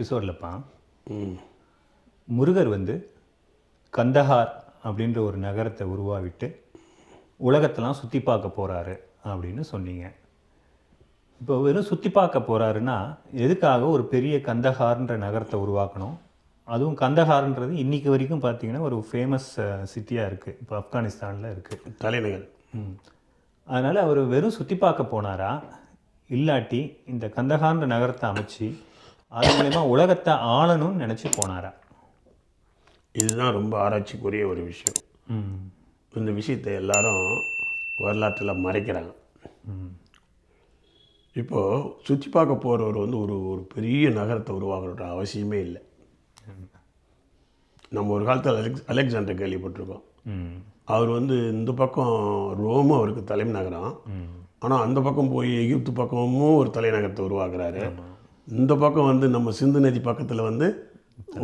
எபிசோட்லப்பா முருகர் வந்து கந்தஹார் அப்படின்ற ஒரு நகரத்தை உருவாவிட்டு உலகத்தெல்லாம் சுற்றி பார்க்க போகிறாரு அப்படின்னு சொன்னீங்க. இப்போ வெறும் சுற்றி பார்க்க போகிறாருன்னா எதுக்காக ஒரு பெரிய கந்தஹார்ன்ற நகரத்தை உருவாக்கணும்? அதுவும் கந்தஹார்ன்றது இன்னைக்கு வரைக்கும் பார்த்தீங்கன்னா ஒரு ஃபேமஸ் சிட்டியாக இருக்குது இப்போ ஆப்கானிஸ்தானில் இருக்குது தலைநகர். ம். அதனால் அவர் வெறும் சுற்றி பார்க்க போனாரா? இல்லாட்டி இந்த கந்தகான்ற நகரத்தை அமைச்சு அது மூலயமா உலகத்தை ஆளணும்னு நினச்சி போனாரா? இதுதான் ரொம்ப ஆராய்ச்சிக்குரிய ஒரு விஷயம். இந்த விஷயத்தை எல்லாரும் வரலாற்றில் மறைக்கிறாங்க. இப்போது சுற்றி பார்க்க போகிறவர் வந்து ஒரு ஒரு பெரிய நகரத்தை உருவாக்கணுன்ற அவசியமே இல்லை. நம்ம ஒரு காலத்தில் அலெக்ஸ் அலெக்சாண்டர் கேள்விப்பட்டிருக்கோம். அவர் வந்து இந்த பக்கம் ரோம் அவருக்கு தலைநகரம் ஆனால் அந்த பக்கம் போய் எகிப்து பக்கமும் ஒரு தலைநகரத்தை உருவாக்குறாரு. இந்த பக்கம் வந்து நம்ம சிந்து நதி பக்கத்தில் வந்து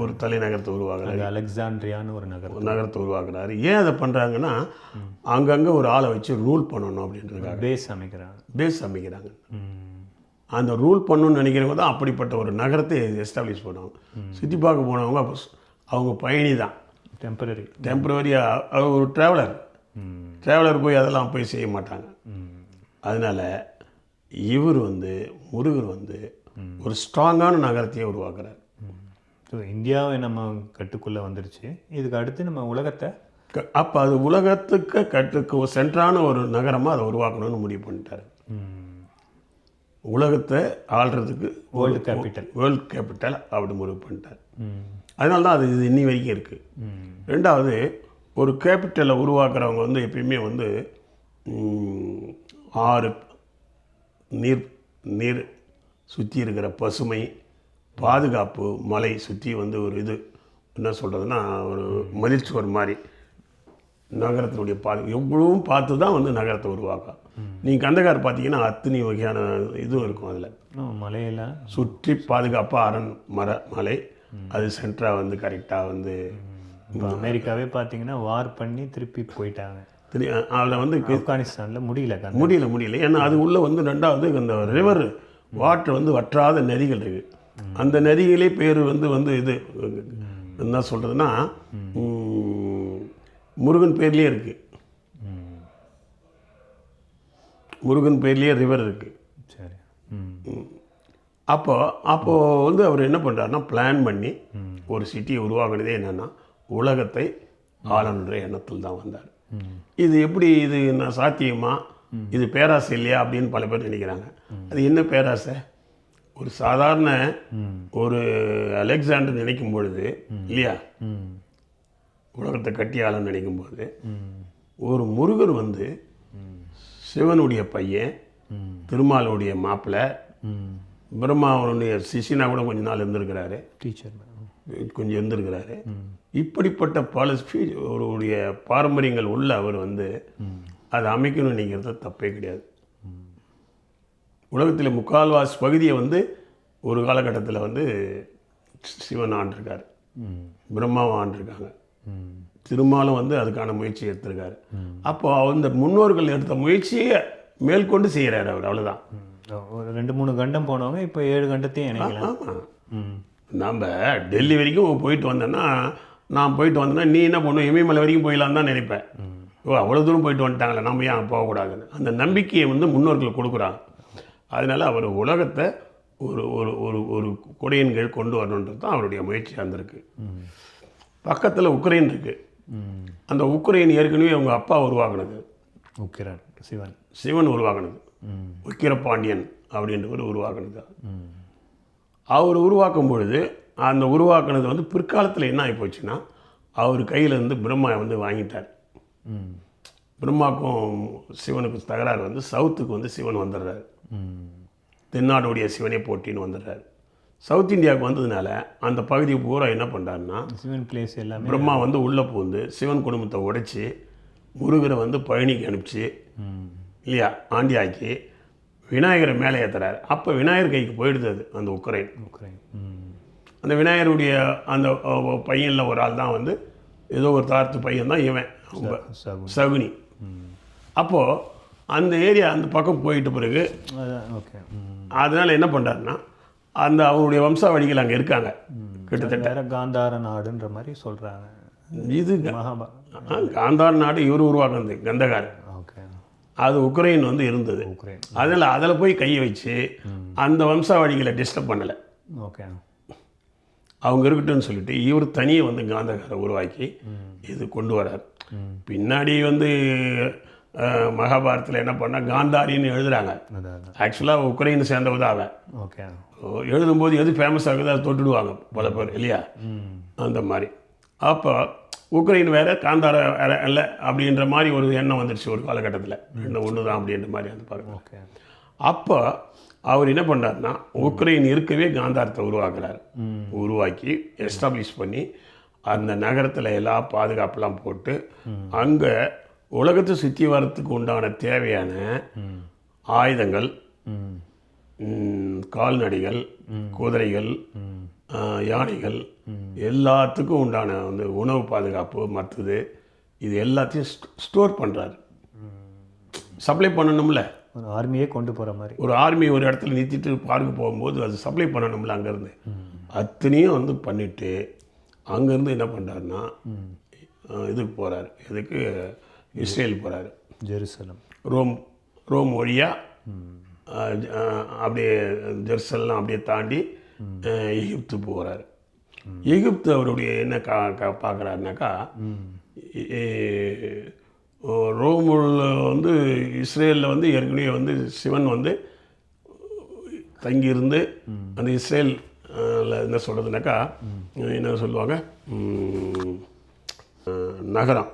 ஒரு தலைநகரத்தை உருவாக்குறாரு. அலெக்சாண்ட்ரியான்னு ஒரு நகரம் ஒரு நகரத்தை உருவாக்குறாரு. ஏன் அதை பண்ணுறாங்கன்னா அங்கங்கே ஒரு ஆளை வச்சு ரூல் பண்ணணும் அப்படின்றதுக்காக. பேஸ் அமைக்கிறாங்க. பேஸ் அமைக்கிறாங்க. அந்த ரூல் பண்ணணும்னு நினைக்கிறவங்க தான் அப்படிப்பட்ட ஒரு நகரத்தை எஸ்டாப்ளிஷ் பண்ணுவாங்க. சுற்றி பார்க்க போனவங்க அப்போ அவங்க பயணி தான். டெம்பரரி டெம்பரவரியாக ஒரு ட்ராவலர் ட்ராவலர் போய் அதெல்லாம் போய் செய்ய மாட்டாங்க. அதனால் இவர் வந்து முருகர் வந்து ஒரு ஸ்ட்ராங்கான நகரத்தையே உருவாக்குறார். ஸோ இந்தியாவை நம்ம கட்டுக்குள்ளே வந்துருச்சு. இதுக்கு அடுத்து நம்ம உலகத்தை அப்போ அது உலகத்துக்கு கட்டுக்கு சென்றான ஒரு நகரமாக அதை உருவாக்கணும்னு முடிவு பண்ணிட்டார். உலகத்தை ஆள்றதுக்கு வேர்ல்டு கேபிட்டல் வேர்ல்ட் கேபிட்டல் அப்படி முடிவு பண்ணிட்டார். அதனால தான் அது இது இன்னி வரைக்கும் இருக்குது ரெண்டாவது ஒரு கேபிட்டலை உருவாக்குறவங்க வந்து எப்பயுமே வந்து ஆறு நீர் நீர் சுற்றி இருக்கிற பசுமை பாதுகாப்பு மலை சுற்றி வந்து ஒரு இது. என்ன சொல்கிறதுனா ஒரு மதில்சுவர் மாதிரி. நகரத்தினுடைய பாது எவ்வளவும் பார்த்து தான் வந்து நகரத்தை உருவாக்கும் நீங்கள் கந்தகார் பார்த்தீங்கன்னா அத்தனை வகையான இதுவும் இருக்கும் அதில். மலையில. சுற்றி பாதுகாப்பாக அரண் மர மலை. அது சென்டராக வந்து கரெக்டாக வந்து இப்போ அமெரிக்காவே பார்த்தீங்கன்னா வார் பண்ணி திருப்பி போயிட்டாங்க. அதில் வந்து ஆப்கானிஸ்தானில் முடியல முடியல முடியல. ஏன்னா அது உள்ளே வந்து ரெண்டாவது அந்த ரிவர் வாட்டர் வந்து வற்றாத நதிகள் இருக்கு. அந்த நதிகளே பேர் வந்து வந்து இது என்ன சொல்கிறதுனா முருகன் பேர்லேயே இருக்குது முருகன் பேர்லேயே ரிவர் இருக்குது சரி. ம் அப்போ அப்போது வந்து அவர் என்ன பண்ணுறாருன்னா பிளான் பண்ணி ஒரு சிட்டியை உருவாக்குனதே என்னென்னா உலகத்தை ஆளணுன்ற எண்ணத்தில் தான் வந்தார். இது எப்படி இது நான் சாத்தியமா? இது பேராசை இல்லையா அப்படின்னு பல பேர் நினைக்கிறாங்க. அது என்ன பேராசை? ஒரு சாதாரண ஒரு அலெக்சாண்டர் நினைக்கும் பொழுது இல்லையா? உலகத்தை கட்டி ஆளன்னு நினைக்கும் போது ஒரு முருகர் வந்து சிவனுடைய பையன் திருமாலுடைய மாப்பிள்ளை பிரம்மாவனுடைய சிஷினா கூட கொஞ்ச நாள் இருந்திருக்கிறாரு. டீச்சர் கொஞ்சம் இருந்திருக்கிறாரு. இப்படிப்பட்ட பல ஸ்பீச் அவருடைய பாரம்பரியங்கள் உள்ள அவர் வந்து அதை அமைக்கணும்னு நினைக்கிறது தப்பே கிடையாது. உலகத்தில் முக்கால்வாசி பகுதியை வந்து ஒரு காலகட்டத்தில் வந்து சிவன் ஆண்டிருக்காரு. பிரம்மாவும் ஆண்டிருக்காங்க. திருமாலும் வந்து அதுக்கான முயற்சி எடுத்திருக்காரு. அப்போ அந்த முன்னோர்கள் எடுத்த முயற்சியை மேற்கொண்டு செய்கிறாரு அவர் அவ்வளோதான் ரெண்டு மூணு கண்டம் போனவங்க இப்போ ஏழு கண்டத்தையும் ஆமாம் நம்ம டெல்லி வரைக்கும் போயிட்டு வந்தேன்னா நான் போயிட்டு வந்தேன்னா நீ என்ன பண்ணுவோம் இமயமலை வரைக்கும் போயிடலாம் தான் நினைப்பேன். ஓ அவ்வளோ தூரம் போயிட்டு வந்துட்டாங்களே நம்ம ஏன் போகக்கூடாதுன்னு? அந்த நம்பிக்கையை வந்து முன்னோர்கள் கொடுக்குறாங்க. அதனால் அவர் உலகத்தை ஒரு ஒரு ஒரு ஒரு கொடையின் கீழ் கொண்டு வரணுன்றது தான் அவருடைய முயற்சியாக இருந்திருக்கு. பக்கத்தில் உக்ரைன் இருக்குது அந்த உக்ரைன் ஏற்கனவே அவங்க அப்பா உருவாக்குனது. உக்கிரன் சிவன். சிவன் உருவாக்குனது. ம் உக்கிரபாண்டியன் அப்படின்றவர் உருவாக்குனது. ம் அவர் உருவாக்கும் பொழுது அந்த உருவாக்குனது வந்து பிற்காலத்தில் என்ன ஆகி போச்சுன்னா அவர் கையில் இருந்து பிரம்மா வந்து வாங்கிட்டார். பிரம்மாக்கும் சிவனுக்கு தகராறு வந்து சவுத்துக்கு வந்து சிவன் வந்துடுறாரு. தென்னாடுடைய சிவனே போட்டின்னு வந்துடுறாரு. சவுத் இந்தியாவுக்கு வந்ததுனால அந்த பகுதி பூரா என்ன பண்ணுறாருன்னா சிவன் பிளேஸ் எல்லாமே பிரம்மா வந்து உள்ளே பூந்து சிவன் குடும்பத்தை உடைச்சி முருகரை வந்து பழனிக்கு அனுப்பிச்சு இல்லையா ஆண்டியாக்கி விநாயகரை மேலே ஏற்றுறாரு அப்போ விநாயகர் கைக்கு போயிடுது அது அந்த உக்ரைன். உக்ரைன். அந்த விநாயகருடைய அந்த பையனில் ஒரு ஆள் தான் வந்து ஏதோ ஒரு தார்த்து பையன் தான் இவன். சகுன். அப்போது அந்த ஏரியா அந்த பக்கம் போயிட்ட பிறகு ஓகே அதனால் என்ன பண்ணுறாருன்னா அந்த அவருடைய வம்சாவழிகள் அங்கே இருக்காங்க. கிட்டத்தட்ட. காந்தார நாடுன்ற மாதிரி சொல்றாங்க. இது காந்தார் நாடு இவர் உருவாக்குனது கந்தகார் ஓகே அது உக்ரைன் வந்து இருந்தது. உக்ரைன். அதில் அதில் போய் கையை வச்சு அந்த வம்சாவழிகளை டிஸ்டர்ப் பண்ணலை. ஓகே அவங்க இருக்கட்டும்னு சொல்லிட்டு இவர் தனியே வந்து காந்தகாரை உருவாக்கி இது கொண்டு வரார். பின்னாடி வந்து அஹ், மகாபாரதத்தில் என்ன பண்ணால் காந்தாரின்னு அதான் ஆக்சுவலாக உக்ரைனை சேர்ந்தவ தான் அவன் ஓகே. எழுதும்போது எது ஃபேமஸ் ஆகுதோ அதை தொட்டுடுவாங்க பல பேர் இல்லையா? அந்த மாதிரி. அப்போ உக்ரைன் வேற காந்தார வேற இல்லை அப்படின்ற மாதிரி ஒரு எண்ணம் வந்துடுச்சு ஒரு காலகட்டத்தில். ரெண்டு ஒன்று தான் அப்படின்ற மாதிரி அந்த பாருங்க. ஓகே. அப்போ அவர் என்ன பண்ணாருன்னா உக்ரைன் இருக்கவே காந்தாரத்தை உருவாக்குறாரு. உருவாக்கி எஸ்டாப்ளிஷ் பண்ணி அந்த நகரத்தில் எல்லா பாதுகாப்பெல்லாம் போட்டு அங்கே உலகத்தை சுற்றி வரத்துக்கு உண்டான தேவையான ஆயுதங்கள் கால்நடைகள் குதிரைகள் யானைகள் எல்லாத்துக்கும் உண்டான வந்து உணவு பாதுகாப்பு மற்றது இது எல்லாத்தையும் ஸ்டோர் பண்ணுறாரு சப்ளை பண்ணணும்ல? ஒரு ஆர்மியே கொண்டு போற மாதிரி. ஒரு ஆர்மி ஒரு இடத்துல நிறுத்திட்டு பார்க்க போகும்போது அது சப்ளை பண்ணணும்ல அங்கேருந்து? அத்தனையும் வந்து பண்ணிவிட்டு அங்கேருந்து என்ன பண்ணுறாருன்னா இதுக்கு போகிறாரு இதுக்கு இஸ்ரேல் போகிறாரு ஜெருசலம். ரோம் ரோம் வழியாக அப்படியே ஜெருசலம் அப்படியே தாண்டி எகிப்து போகிறாரு எகிப்து அவருடைய என்ன கா கா பார்க்குறாருனாக்கா ரோமில் வந்து இஸ்ரேலில் வந்து ஏற்கனவே வந்து சிவன் வந்து தங்கியிருந்து அந்த இஸ்ரேல் என்ன சொல்கிறதுனாக்கா என்ன சொல்லுவாங்க? நகரம்.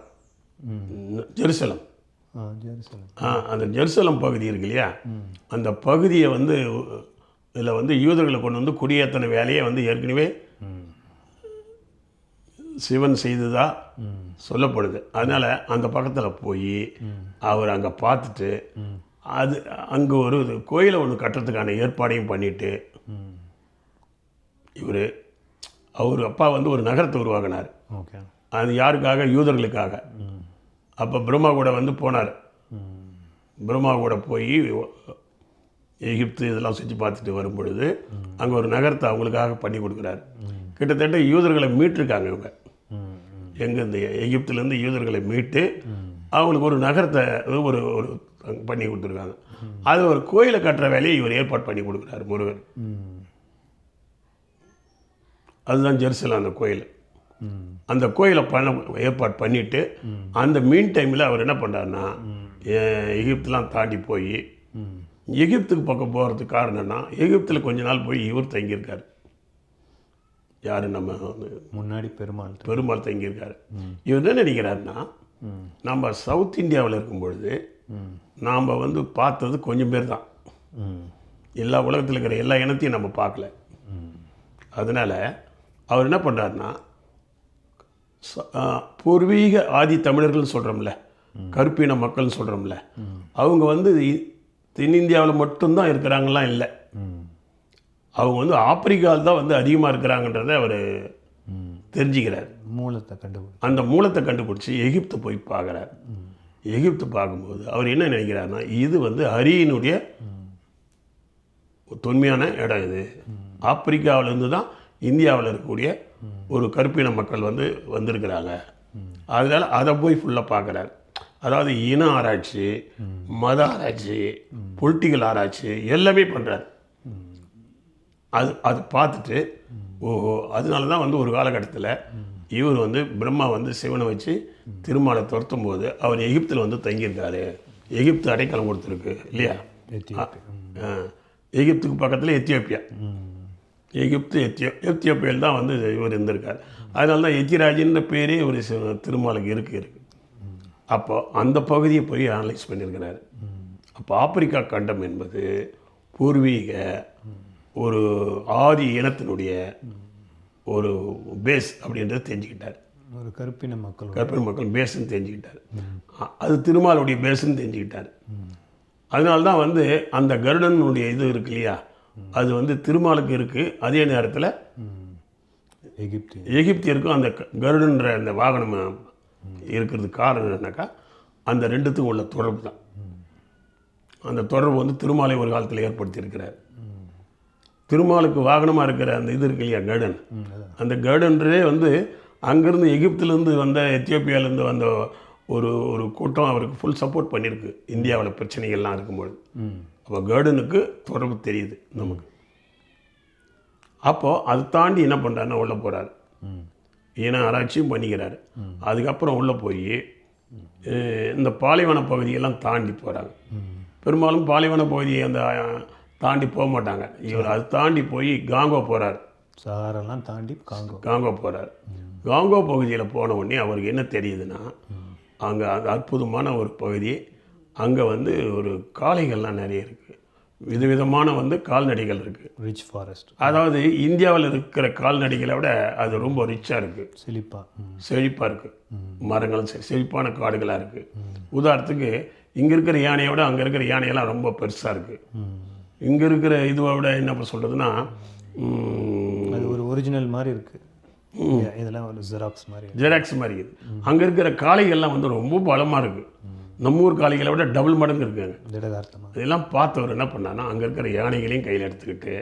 ஜெருசலம். ஆ ஜெருசலம். ஆ, அந்த ஜெருசலம் பகுதி இருக்கு இல்லையா? அந்த பகுதியை வந்து இதில் வந்து யூதர்களை கொண்டு வந்து குடியேற்றின வேலையை வந்து ஏற்கனவே சிவன் செய்ததா சொல்லப்படுது. அதனால் அந்த பக்கத்தில் போய் அவர் அங்கே பார்த்துட்டு அது அங்கே ஒரு கோயிலை ஒன்று கட்டுறதுக்கான ஏற்பாடையும் பண்ணிட்டு இவர் அவர் அப்பா வந்து ஒரு நகரத்தை உருவாக்கினார். ஓகே. அது யாருக்காக? யூதர்களுக்காக. அப்போ பிரம்மா கூட வந்து போனார். பிரம்மா கூட போய் எகிப்து இதெல்லாம் சுற்றி பார்த்துட்டு வரும் பொழுது அங்கே ஒரு நகரத்தை அவங்களுக்காக பண்ணி கொடுக்குறாரு. கிட்டத்தட்ட யூதர்களை மீட்டிருக்காங்க இவங்க. ம் எங்கேருந்து எகிப்துலேருந்து யூதர்களை மீட்டு அவங்களுக்கு ஒரு நகரத்தை ஒரு ஒரு பண்ணி கொடுத்துருக்காங்க. அது ஒரு கோயிலை கட்டுற வேலையை இவர் ஏற்பாடு பண்ணி கொடுக்குறாரு முருகன் அதுதான் ஜெருசலம் அந்த கோயில். அந்த கோயிலை பண்ண ஏற்பாடு பண்ணிவிட்டு அந்த மீன் டைமில் அவர் என்ன பண்ணாருன்னா எ- எகிப்துலாம் தாண்டி போய் எகிப்துக்கு பக்கம் போகிறதுக்கு காரணம்னா எகிப்தில் கொஞ்ச நாள் போய் இவர் தங்கியிருக்காரு. யார் நம்ம முன்னாடி பெருமாள். பெருமாள் தங்கியிருக்காரு. இவர் என்ன நினைக்கிறாருன்னா நம்ம சவுத் இந்தியாவில் இருக்கும் பொழுது நாம் வந்து பார்த்தது கொஞ்சம் பேர் தான். எல்லா உலகத்தில் இருக்கிற எல்லா இனத்தையும் நம்ம பார்க்கல. அதனால் அவர் என்ன பண்ணுறாருன்னா பூர்வீக ஆதி தமிழர்கள்னு சொல்கிறோம்ல கருப்பின மக்கள்னு சொல்கிறோம்ல அவங்க வந்து தென்னிந்தியாவில் மட்டும்தான் இருக்கிறாங்கலாம் இல்லை. அவங்க வந்து ஆப்பிரிக்காவில் தான் வந்து அதிகமாக இருக்கிறாங்கன்றதை அவர் தெரிஞ்சுக்கிறார். மூலத்தை கண்டுபிடி. அந்த மூலத்தை கண்டுபிடிச்சி எகிப்து போய் பார்க்குறார். எகிப்து பார்க்கும்போது அவர் என்ன நினைக்கிறாருன்னா இது வந்து ஹரியினுடைய தொன்மையான இடம் இது. ஆப்பிரிக்காவிலேருந்து தான் இந்தியாவில் இருக்கக்கூடிய ஒரு கருப்பின மக்கள் வந்து வந்திருக்கிறாங்க. அதனால் அதை போய் ஃபுல்லாக பார்க்குறாரு. அதாவது இன ஆராய்ச்சி மத ஆராய்ச்சி பொலிட்டிக்கல் ஆராய்ச்சி எல்லாமே பண்ணுறாரு அது அது பார்த்துட்டு ஓஹோ அதனால தான் வந்து ஒரு காலகட்டத்தில் இவர் வந்து பிரம்மா வந்து சிவனை வச்சு திருமாலை துரத்தும் போது அவர் எகிப்தில் வந்து தங்கியிருக்காரு. எகிப்து அடைக்கலம் கொடுத்துருக்கு இல்லையா. எகிப்துக்கு பக்கத்தில் எத்தியோப்பியா. எகிப்து எத்தியோ எத்தியோப்பியாவில் தான் வந்து இவர் இருந்திருக்கார். அதனால தான் எத்திராஜின்ற பேரே ஒரு சி- திருமாலுக்கு இருக்கு இருக்கு. அப்போ அந்த பகுதியை போய் அனலைஸ் பண்ணியிருக்கிறாரு. அப்போ ஆப்பிரிக்கா கண்டம் என்பது பூர்வீக ஒரு ஆதி இனத்தினுடைய ஒரு பேஸ் அப்படின்றத தெரிஞ்சுக்கிட்டார். ஒரு கருப்பின மக்கள். கற்பிணி மக்கள் பேஸ்ன்னு தெரிஞ்சுக்கிட்டார். அது திருமாலுடைய பேஸ்ன்னு தெரிஞ்சுக்கிட்டார். அதனால தான் வந்து அந்த கருடனுடைய இது இருக்கு இல்லையா? அது வந்து திருமாலுக்கு இருக்குது அதே நேரத்தில் எகிப்து. எகிப்தியருக்கும் அந்த கருடன்ற அந்த வாகனம் இருக்கிறதுக்கு காரணம் என்னன்னாக்கா அந்த ரெண்டுத்துக்கும் உள்ள தொடர்பு தான். அந்த தொடர்பு வந்து திருமாலை ஒரு காலத்தில் ஏற்படுத்தியிருக்கிறார். திருமாலுக்கு வாகனமாக இருக்கிற அந்த இது இருக்கு இல்லையா கர்டன்? அந்த கர்டன்றே வந்து அங்கேருந்து எகிப்திலேருந்து வந்த எத்தியோப்பியாவிலேருந்து வந்த ஒரு ஒரு கூட்டம் அவருக்கு ஃபுல் சப்போர்ட் பண்ணியிருக்கு. இந்தியாவில் பிரச்சனைகள்லாம் இருக்கும்பொழுது. அப்போ கார்டனுக்கு தொடர்பு தெரியுது நமக்கு. அப்போது அதை தாண்டி என்ன பண்ணுறாருன்னா உள்ளே போகிறாரு ஏன்னா ஆராய்ச்சியும் பண்ணிக்கிறாரு. அதுக்கப்புறம் உள்ளே போய் இந்த பாலைவன பகுதியெல்லாம் தாண்டி போகிறாங்க பெரும்பாலும் பாலைவன பகுதியை அந்த தாண்டி போக மாட்டாங்க. இவர் அது தாண்டி போய் காங்கோ போகிறார் சஹாரெல்லாம் தாண்டி காங்கோ. காங்கோ போகிறார் காங்கோ பகுதியில் போன உடனே அவருக்கு என்ன தெரியுதுன்னா அங்கே அது அற்புதமான ஒரு பகுதி. அங்கே வந்து ஒரு காளைகள்லாம் நிறைய இருக்குது விதவிதமான வந்து கால்நடைகள் இருக்குது ரிச் ஃபாரஸ்ட் அதாவது இந்தியாவில் இருக்கிற கால்நடைகளை விட அது ரொம்ப ரிச்சாக இருக்குது செழிப்பா. ம். செழிப்பாக இருக்குது மரங்களும் சரி செழிப்பான காடுகளாக இருக்குது உதாரணத்துக்கு இங்கே இருக்கிற யானையை விட அங்கே இருக்கிற யானையெல்லாம் ரொம்ப பெருசாக இருக்குது இங்கே இருக்கிற இதுவை விட என்ன சொல்கிறதுனா அது ஒரு ஒரிஜினல் மாதிரி இருக்கு. இதெல்லாம் ஒரு ஜெராக்ஸ் மாதிரி ஜெராக்ஸ் மாதிரி இருக்குது அங்கே இருக்கிற காளைகள்லாம் வந்து ரொம்ப பலமாக இருக்குது நம்ம ஊர் காளைகளை விட டபுள் மடங்கு இருக்குங்க. திடகார்த்தமா. இதெல்லாம் பார்த்தவர் என்ன பண்ணான்னா அங்கே இருக்கிற யானைகளையும் கையில் எடுத்துக்கிட்டு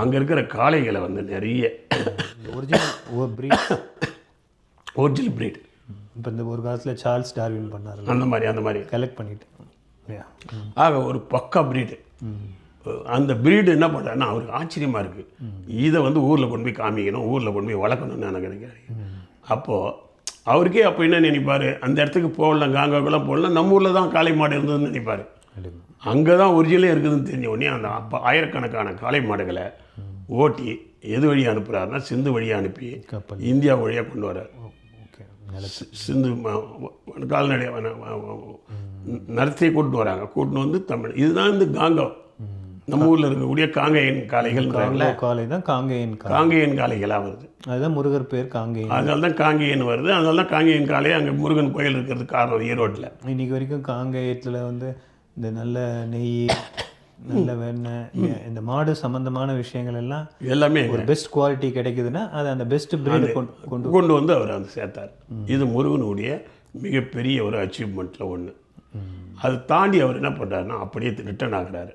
அங்கே இருக்கிற காளைகளை வந்து நிறைய ஒரிஜினல் பிரீட் ஒரிஜினல் பிரீட் இப்போ இந்த ஒரு காலத்தில் சார்ல்ஸ் டார்வின் பண்ணார் அந்த மாதிரி அந்த மாதிரி. கலெக்ட் பண்ணிட்டு. ஆக ஒரு பக்கா பிரீடு அந்த பிரீடு என்ன பண்ணுறாருன்னா அவருக்கு ஆச்சரியமாக இருக்குது இதை வந்து ஊரில் கொண்டு போய் காமிக்கணும் ஊரில் கொண்டு போய் வளர்க்கணும்னு எனக்கு நினைக்கிறேன் அப்போது அவருக்கே அப்போ என்ன நினைப்பார்? அந்த இடத்துக்கு போகலாம் காங்காக்கெல்லாம் போகலாம் நம்ம ஊரில் தான் காளை மாடு இருந்ததுன்னு நினைப்பார். அங்கே தான் ஒரிஜினலே இருக்குதுன்னு தெரிஞ்ச உடனே அந்த அப்போ ஆயிரக்கணக்கான காளை மாடுகளை ஓட்டி எது வழியாக அனுப்புகிறாருன்னா சிந்து வழியாக அனுப்பி இந்தியா வழியாக கொண்டு வர்றார். சிந்து கால்நடை நடத்தியை கூட்டிட்டு வராங்க. கூட்டின்னு வந்து தமிழ் இதுதான் இந்த காங்கம் நம்ம ஊரில் இருக்கக்கூடிய காங்கேயன் காங்கோ காலை தான் காங்கேயன் காங்கேயன் காளைகளாக வருது. அதுதான் முருகர் பேர் காங்கேயன். அதனால தான் காங்கேயன் வருது. அதனால தான் காங்கேயன் காளை அங்கே முருகன் கோயில் இருக்கிறது காரணம் ஈரோட்டில் இன்னைக்கு வரைக்கும் காங்கேயத்தில் வந்து இந்த நல்ல நெய் நல்ல வெண்ணெய் இந்த மாடு சம்பந்தமான விஷயங்கள் எல்லாம் எல்லாமே ஒரு பெஸ்ட் குவாலிட்டி கிடைக்குதுன்னா அது அந்த பெஸ்ட் பிரீடு கொண்டு கொண்டு கொண்டு வந்து அவர் அந்த சேர்த்தார். இது முருகனுடைய மிகப்பெரிய ஒரு அச்சீவ்மெண்ட்டில் ஒன்று அதை தாண்டி அவர் என்ன பண்ணுறாருன்னா அப்படியே ரிட்டர்ன் ஆகுறாரு.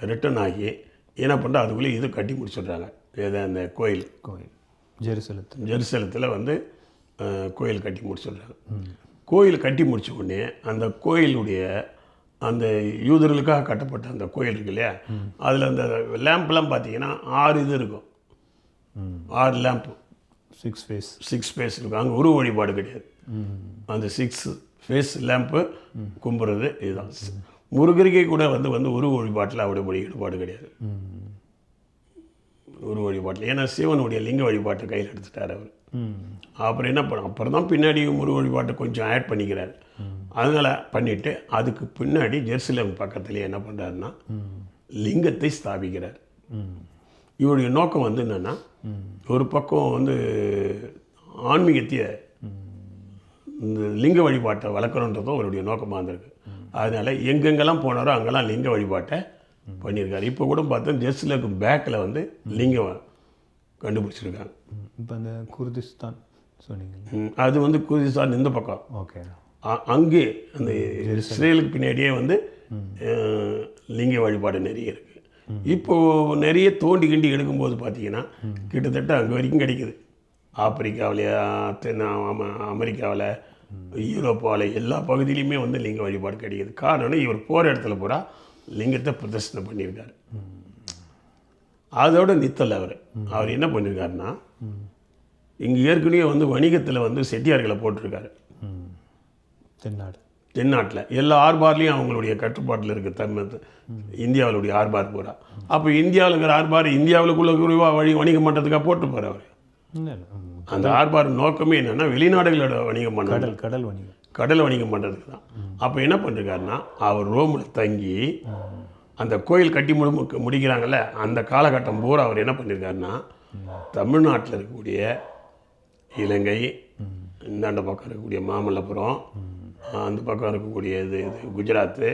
ரிட்டர்ன் ஆகி என்ன பண்ணுறா அதுக்குள்ளே இது கட்டி முடிச்சிடுறாங்க. எதை அந்த கோயில். கோயில். ஜெருசலத்து. ஜெருசலத்தில் வந்து கோயில் கட்டி முடிச்சிடுறாங்க. கோயில் கட்டி முடிச்ச உடனே அந்த கோயிலுடைய அந்த யூதர்களுக்காக கட்டப்பட்ட அந்த கோயில் இருக்கு இல்லையா? அதில் அந்த லேம்ப்லாம் பார்த்தீங்கன்னா ஆறு இது இருக்கும். ஆறு lamp. Six face six face இருக்கும். அங்கே உருவ வழிபாடு கிடையாது. அந்த சிக்ஸ் ஃபேஸ் லேம்ப்பு கும்புறது இதுதான். முருகருக்கே கூட வந்து வந்து உருவ வழிபாட்டில் அவருடைய ஈடுபாடு கிடையாது. உருவ வழிபாட்டில். ஏன்னா சிவனுடைய லிங்க வழிபாட்டை கையில் எடுத்துட்டார் அவர். அப்புறம் என்ன பண்ண அப்புறம் தான் பின்னாடி முருக வழிபாட்டை கொஞ்சம் ஆட் பண்ணிக்கிறார். அதனால் பண்ணிவிட்டு அதுக்கு பின்னாடி ஜெருசலேம் பக்கத்துலேயே என்ன பண்ணுறாருன்னா லிங்கத்தை ஸ்தாபிக்கிறார். இவருடைய நோக்கம் வந்து என்னென்னா ஒரு பக்கம் வந்து ஆன்மீகத்தைய இந்த லிங்க வழிபாட்டை வளர்க்குறன்றதும் அவருடைய நோக்கமாக இருந்திருக்கு. அதனால் எங்கெங்கெல்லாம் போனாரோ அங்கெல்லாம் லிங்க வழிபாட்டை பண்ணியிருக்காரு. இப்போ கூட பார்த்தா ஜெருசலேமுக்கு பேக்கில் வந்து லிங்கம் கண்டுபிடிச்சிருக்காங்க. இப்போ அந்த குர்திஸ்தான் சொன்னீங்க. அது வந்து குதிசான் இந்த பக்கம். ஓகே. அங்கே அந்த இஸ்ரேலுக்கு பின்னாடியே வந்து லிங்க வழிபாடு நிறைய இருக்குது இப்போ நிறைய தோண்டி கிண்டி எடுக்கும்போது பார்த்தீங்கன்னா கிட்டத்தட்ட அங்கே வரைக்கும் கிடைக்குது. ஆப்பிரிக்காவிலையா தென் அம- அமெரிக்காவில் யூரோப்பாவில் எல்லா பகுதியிலையுமே வந்து லிங்க வழிபாடு கிடைக்குது. காரணம் இவர் போகிற இடத்துல பூரா லிங்கத்தை பிரதர்ஷனை பண்ணியிருக்காரு. அதோட நித்தல் அவர். அவர் என்ன பண்ணியிருக்காருன்னா இங்கே ஏற்கனவே வந்து வணிகத்தில் வந்து செட்டியார்களை போட்டிருக்காரு. தென்னாடு. தென்னாட்டில். எல்லா ஆர்பார்லேயும் அவங்களுடைய கட்டுப்பாட்டில் இருக்குது தமிழ் இந்தியாவுடைய ஆர்பார் பூரா. அப்போ இந்தியாவில் இருக்கிற ஆர்பார் இந்தியாவுக்குள்ள குறைவா வழி வணிகம் பண்ணுறதுக்காக போட்டு அவர். இல்லை ம். அந்த ஆர்பார் நோக்கமே என்னென்னா வெளிநாடுகளோட வணிகம் பண்ணுறது கடல் கடல் வணிகம். கடல் வணிகம் பண்ணுறதுக்கு தான். அப்போ என்ன பண்ணிருக்காருன்னா அவர் ரோமில் தங்கி அந்த கோயில் கட்டி முடி முடிக்கிறாங்கல்ல அந்த காலகட்டம் பூரா அவர் என்ன பண்ணியிருக்காருன்னா தமிழ்நாட்டில் இருக்கக்கூடிய இலங்கை இந்தாண்ட பக்கம் இருக்கக்கூடிய மாமல்லபுரம் அந்த பக்கம் இருக்கக்கூடிய இது இது குஜராத்து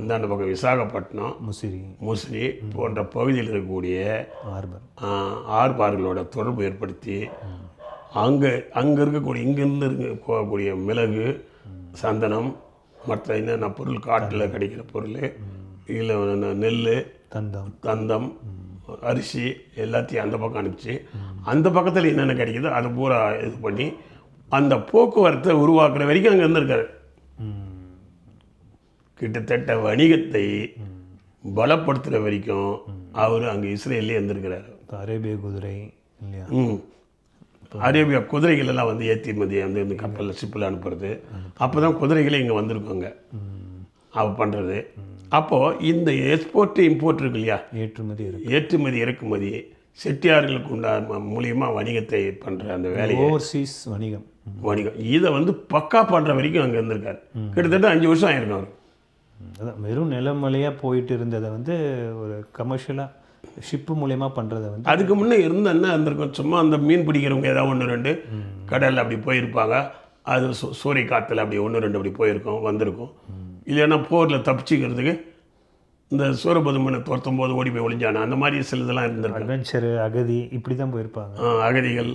இந்தாண்ட பக்கம் விசாகப்பட்டினம் முசிறி முசிறி போன்ற பகுதியில் இருக்கக்கூடிய ஆர்பர். ஆர்பார்களோட தொடர்பு ஏற்படுத்தி அங்கே அங்கே இருக்கக்கூடிய இங்கேருந்து இருக்க போகக்கூடிய மிளகு சந்தனம் மற்ற என்னென்ன பொருள் காட்டில் கிடைக்கிற பொருள் இல்லை நெல் தந்தம் தந்தம் அரிசி எல்லாத்தையும் அந்த பக்கம் அனுப்பிச்சு அந்த பக்கத்தில் என்னென்ன கிடைக்குதோ அதை பூரா இது பண்ணி அந்த போக்குவரத்தை உருவாக்குற வரைக்கும் அங்கே இருந்திருக்காரு. கிட்டத்தட்ட வணிகத்தை பலப்படுத்துகிற வரைக்கும் அவர் அங்கே இஸ்ரேல்லே இருந்திருக்கிறாரு. அரேபிய குதிரை இல்லையா? அரேபியா குதிரைகள் எல்லாம் வந்து ஏற்றுமதி வந்து இந்த கப்பலில் ஷிப்பில் அனுப்புறது. அப்போ தான் குதிரைகளே இங்கே வந்திருக்காங்க. அவ பண்ணுறது அப்போது இந்த எக்ஸ்போர்ட் இம்போர்ட் இருக்கு இல்லையா? ஏற்றுமதி ஏற்றுமதி இறக்குமதி செட்டியார்களுக்கு உண்டான மூலியமாக வணிகத்தை பண்ணுற அந்த வேலையை ஓவர்சீஸ் வணிகம். வணிகம். இதை வந்து பக்கா பண்ணுற வரைக்கும் அங்கே இருந்திருக்காரு. கிட்டத்தட்ட அஞ்சு வருஷம் ஆயிருக்கும் அவர். அதான். வெறும் நிலமலையாக போயிட்டு இருந்ததை வந்து ஒரு கமர்ஷியலாக ஷிப்பு மூலயமா பண்ணுறதை வந்து அதுக்கு முன்னே இருந்த என்ன இருந்திருக்கும்? சும்மா அந்த மீன் பிடிக்கிறவங்க ஏதாவது ஒன்று ரெண்டு கடலில் அப்படி போயிருப்பாங்க. அது சூ- சூறை காற்றுல அப்படி ஒன்று ரெண்டு அப்படி போயிருக்கும் வந்திருக்கும். இல்லைன்னா போரில் தப்பிச்சிக்கிறதுக்கு இந்த சூரபதுமனை துரத்தும் போது ஓடி போய் ஒளிஞ்சானே? அந்த மாதிரி சிலதெல்லாம் இருந்திருக்கு அட்வென்ச்சரு அகதி இப்படி தான் போயிருப்பாங்க அகதிகள்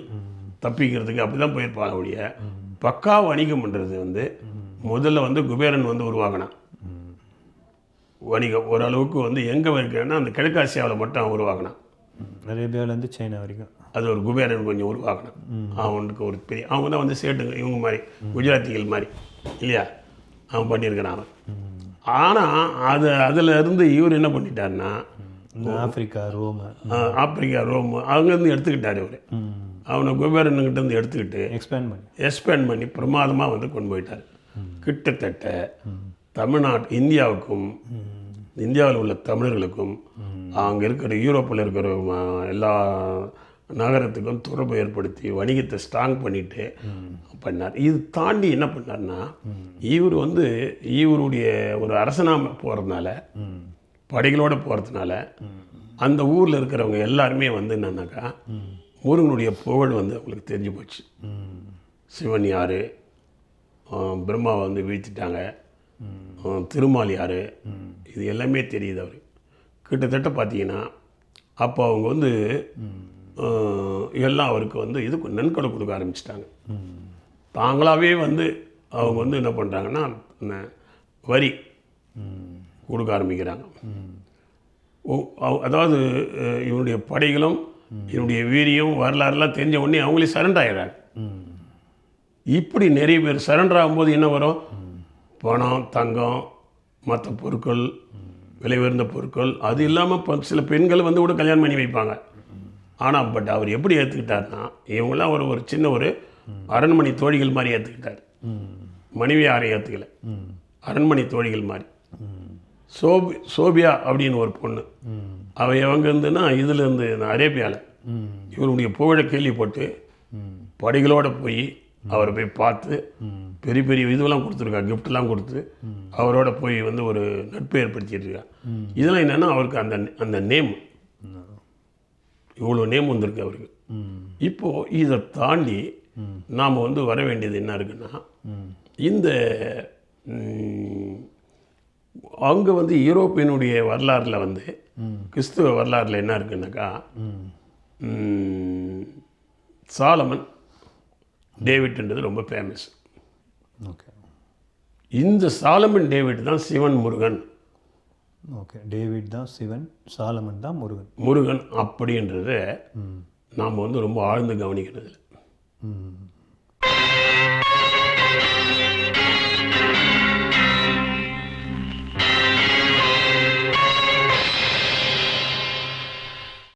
தப்பிக்கிறதுக்கு அப்படி தான் போயிருப்பாங்க ஒழிய. பக்கா வணிகம் பண்ணுறது வந்து முதல்ல வந்து குபேரன் வந்து உருவாக்கினான். வணிகம். ஓரளவுக்கு வந்து எங்கே இருக்குன்னா அந்த கிழக்காசியாவில் மட்டும் அவன் உருவாக்கினான். அரேபியாவிலேருந்து சைனா வரைக்கும். அது ஒரு குபேரன் கொஞ்சம் உருவாக்கினான். அவனுக்கு ஒரு பெரிய அவங்க தான் வந்து சேட்டுங்க இவங்க மாதிரி குஜராத்திகள் மாதிரி இல்லையா? அவன் பண்ணியிருக்கிறான் அவன். ஆனால் அது அதில் இருந்து இவர் என்ன பண்ணிட்டாருன்னா ஆப்பிரிக்கா ரோமு. ஆப்பிரிக்கா ரோம் அங்கேருந்து எடுத்துக்கிட்டார் இவர். அவனை குபேரன்கிட்ட இருந்து எடுத்துக்கிட்டு எக்ஸ்பேண்ட் பண்ணி. எக்ஸ்பேண்ட் பண்ணி பிரமாதமாக வந்து கொண்டு போயிட்டார். கிட்டத்தட்ட தமிழ்நாட்டு இந்தியாவுக்கும் இந்தியாவில் உள்ள தமிழர்களுக்கும் அங்கே இருக்கிற யூரோப்பில் இருக்கிற எல்லா நகரத்துக்கும் தொடர்பு ஏற்படுத்தி வணிகத்தை ஸ்ட்ராங் பண்ணிட்டு பண்ணார். இது தாண்டி என்ன பண்ணார்னா இவர் வந்து இவருடைய ஒரு அரசனாம போகிறதுனால படைகளோடு போகிறதுனால அந்த ஊரில் இருக்கிறவங்க எல்லாருமே வந்து என்னன்னாக்கா முருகனுடைய புகழ் வந்து அவங்களுக்கு தெரிஞ்சு போச்சு. சிவன் யார்? பிரம்மாவை வந்து வீழ்த்திட்டாங்க. ஆஹ் திருமால் யார்? இது எல்லாமே தெரியுது அவர். கிட்டத்தட்ட பார்த்தீங்கன்னா அப்போ அவங்க வந்து எல்லாம் அவருக்கு வந்து இது நன்கொடை கொடுக்க ஆரம்பிச்சிட்டாங்க. தாங்களாகவே வந்து அவங்க வந்து என்ன பண்ணுறாங்கன்னா வரி கொடுக்க ஆரம்பிக்கிறாங்க. அதாவது இவனுடைய படைகளும் இவனுடைய வீரியம் வரலாறுலாம் தெரிஞ்ச உடனே அவங்களே சரண்டர் ஆயிடுறாங்க. இப்படி நிறைய பேர் சரண்டர் ஆகும்போது என்ன வரும்? பணம் தங்கம் மற்ற பொருட்கள் விலை உயர்ந்த பொருட்கள் அது இல்லாமல் சில பெண்கள் வந்து கூட கல்யாணம் பண்ணி வைப்பாங்க. ஆனால் பட் அவர் எப்படி ஏற்றுக்கிட்டார்னா இவங்களாம் ஒரு ஒரு சின்ன ஒரு அரண்மனை தோழிகள் மாதிரி ஏற்றுக்கிட்டார் மனைவி யாரையும் ஏற்றுக்கல அரண்மனை தோழிகள் மாதிரி. சோபி சோபியா அப்படின்னு ஒரு பொண்ணு. அவள் எவங்க இருந்துன்னா இதுலேருந்து இந்த அரேபியாவில் இவருடைய புகழை கேள்விப்பட்டு படைகளோட போய் அவரை போய் பார்த்து பெரிய பெரிய இதுவெல்லாம் கொடுத்துருக்கா கிஃப்ட்லாம் கொடுத்து அவரோட போய் வந்து ஒரு நட்பு ஏற்படுத்திட்டு இருக்கா இதெல்லாம் என்னன்னா அவருக்கு அந்த அந்த நேம் இவ்வளோ நேம் வந்திருக்கு அவருக்கு. இப்போ இதை தாண்டி நாம் வந்து வர வேண்டியது என்ன இருக்குன்னா இந்த அங்கே வந்து யூரோப்பியனுடைய வரலாறில் வந்து கிறிஸ்துவ வரலாறில் என்ன இருக்குன்னாக்கா சாலமன் டேவிட்ன்றது ரொம்ப ஃபேமஸ் ஓகே. இந்த சாலமன் டேவிட் தான் சிவன் முருகன். ஓகே. டேவிட் தான் சிவன் சாலமன் தான் முருகன். முருகன் அப்படின்றத நாம் வந்து ரொம்ப ஆழ்ந்து கவனிக்கிறது